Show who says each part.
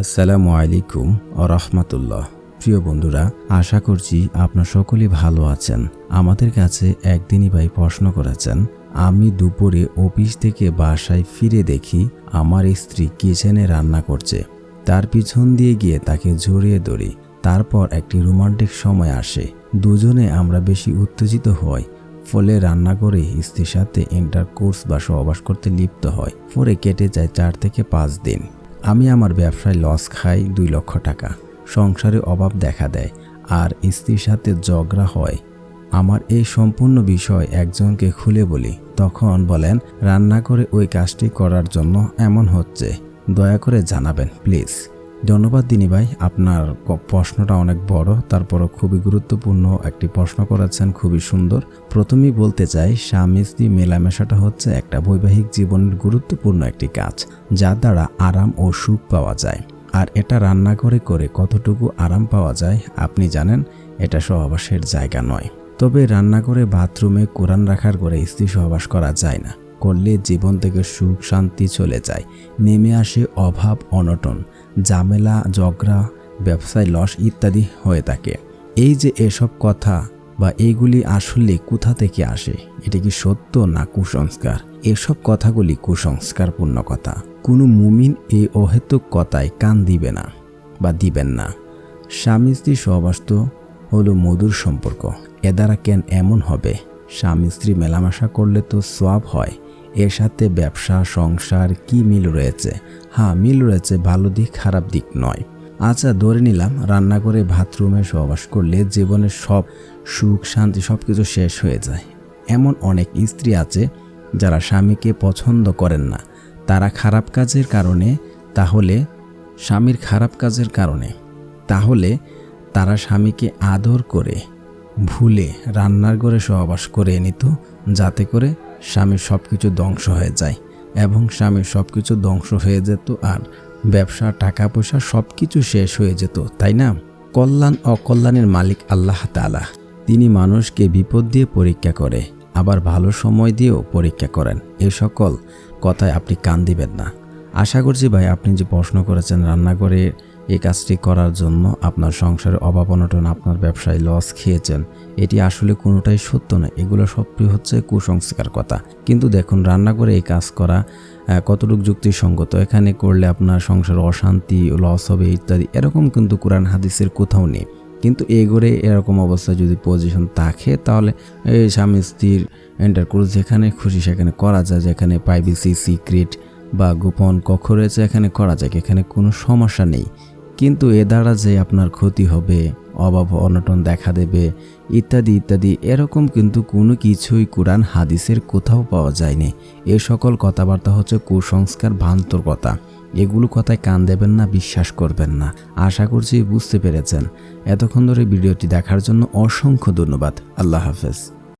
Speaker 1: আসসালামু আলাইকুম ও রহমতুল্লাহ। প্রিয় বন্ধুরা, আশা করছি আপনার সকলেই ভালো আছেন। আমাদের কাছে একদিনই ভাই প্রশ্ন করেছেন, আমি দুপুরে অফিস থেকে বাসায় ফিরে দেখি আমার স্ত্রী কিচেনে রান্না করছে। তার পিছন দিয়ে গিয়ে তাকে জড়িয়ে ধরি। তারপর একটি রোমান্টিক সময় আসে। দুজনে আমরা বেশি উত্তেজিত হই। ফলে রান্না করে স্ত্রীর সাথে ইন্টারকোর্স বা সহবাস করতে লিপ্ত হয় পরে কেটে যায় চার থেকে পাঁচ দিন। আমি আমার ব্যবসায় লস খাই দুই লক্ষ টাকা। সংসারে অভাব দেখা দেয় আর স্ত্রীর সাথে ঝগড়া হয়। আমার এই সম্পূর্ণ বিষয় একজনকে খুলে বলি। তখন বলেন, রান্না করে ওই কাজটি করার জন্য এমন হচ্ছে। দয়া করে জানাবেন, প্লিজ। ধন্যবাদ দিনী ভাই, আপনার প্রশ্নটা অনেক বড়, তারপরও খুবই গুরুত্বপূর্ণ একটি প্রশ্ন করেছেন, খুবই সুন্দর। প্রথমেই বলতে চাই স্বামী স্ত্রী মেলামেশাটা হচ্ছে একটা বৈবাহিক জীবনের গুরুত্বপূর্ণ একটি কাজ যার দ্বারা আরাম ও সুখ পাওয়া যায়। আর এটা রান্না করে করে কতটুকু আরাম পাওয়া যায়, আপনি জানেন, এটা সহবাসের জায়গা নয়। তবে রান্না করে বাথরুমে কোরআন রাখার করে স্ত্রী সহবাস করা যায় না। করলে জীবন থেকে সুখ শান্তি চলে যায়। নেমে আসে অভাব, অনটন। ঝামেলা, ঝগড়া, ব্যবসায় লস ইত্যাদি হয়ে থাকে। এই যে এসব কথা বা এইগুলি আসলে কোথা থেকে আসে, এটা কি সত্য না কুসংস্কার? এসব কথাগুলি কুসংস্কারপূর্ণ কথা। কোনো মুমিন এই অহেতুক কথায় কান দিবে না বা দিবেন না। স্বামী স্ত্রী সহবাস তো হলো মধুর সম্পর্ক। এ দ্বারা কেন এমন হবে? স্বামী স্ত্রী মেলামেশা করলে তো সোয়াব হয়। এর সাথে ব্যবসা, সংসার কি মিল রয়েছে? হ্যাঁ মিল রয়েছে, ভালো দিক, খারাপ দিক নয়। আচ্ছা ধরে নিলাম, রান্না করে বাথরুমে সহবাস করলে জীবনের সব সুখ, শান্তি সব কিছু শেষ হয়ে যায়। এমন অনেক স্ত্রী আছে যারা স্বামীকে পছন্দ করেন না। তারা খারাপ কাজের কারণে, তাহলে স্বামীর খারাপ কাজের কারণে। তাহলে তারা স্বামীকে আদর করে, ভুলে রান্নার ঘরে সহবাস করে নিত, যাতে করে স্বামীর সব কিছু ধ্বংস হয়ে যায় এবং স্বামীর সব কিছু ধ্বংস হয়ে যেত আর ব্যবসা টাকা পয়সা সব কিছু শেষ হয়ে যেত, তাই না? কল্যাণ, অকল্যাণের মালিক আল্লাহ তালা তিনি মানুষকে বিপদ দিয়ে পরীক্ষা করে, আবার ভালো সময় দিয়েও পরীক্ষা করেন। এ সকল কথায় আপনি কান দিবেন না। আশা করছি ভাই, আপনি যে প্রশ্ন করেছেন রান্নাঘরে এই কাজটি করার জন্য আপনার সংসারে অভাব অনটন, আপনার ব্যবসায় লস খেয়েছেন। এটি আসলে কোনোটাই সত্য নয় এগুলো সবটি হচ্ছে কুসংস্কার কথা। কিন্তু দেখুন রান্না করে এই কাজ করা কতটুকু যুক্তিসঙ্গত? এখানে করলে আপনার সংসারে অশান্তি লস হবে ইত্যাদি। এরকম কিন্তু কোরআন হাদিসের কোথাও নেই। কিন্তু এগোরে এরকম অবস্থা যদি পজিশন থাকে, তাহলে এই স্বামী, স্ত্রীর এন্টারকোর্স যেখানে খুশি, সেখানে করা যায়। যেখানে প্রাইভেসি সিক্রেট বা গোপন কক্ষ রয়েছে, এখানে করা যায়। এখানে কোনো সমস্যা নেই। কিন্তু এ দ্বারা যে আপনার ক্ষতি হবে, অভাব অনটন দেখা দেবে, ইত্যাদি ইত্যাদি, এরকম কিন্তু কোনো কিছুই কোরআন হাদিসের কোথাও পাওয়া যায়নি। এ সকল কথাবার্তা হচ্ছে কুসংস্কার ভান্তর কথা এগুলো কথায় কান দেবেন না, বিশ্বাস করবেন না। আশা করছি বুঝতে পেরেছেন। এতক্ষণ ধরে ভিডিওটি দেখার জন্য অসংখ্য ধন্যবাদ। আল্লাহ হাফেজ।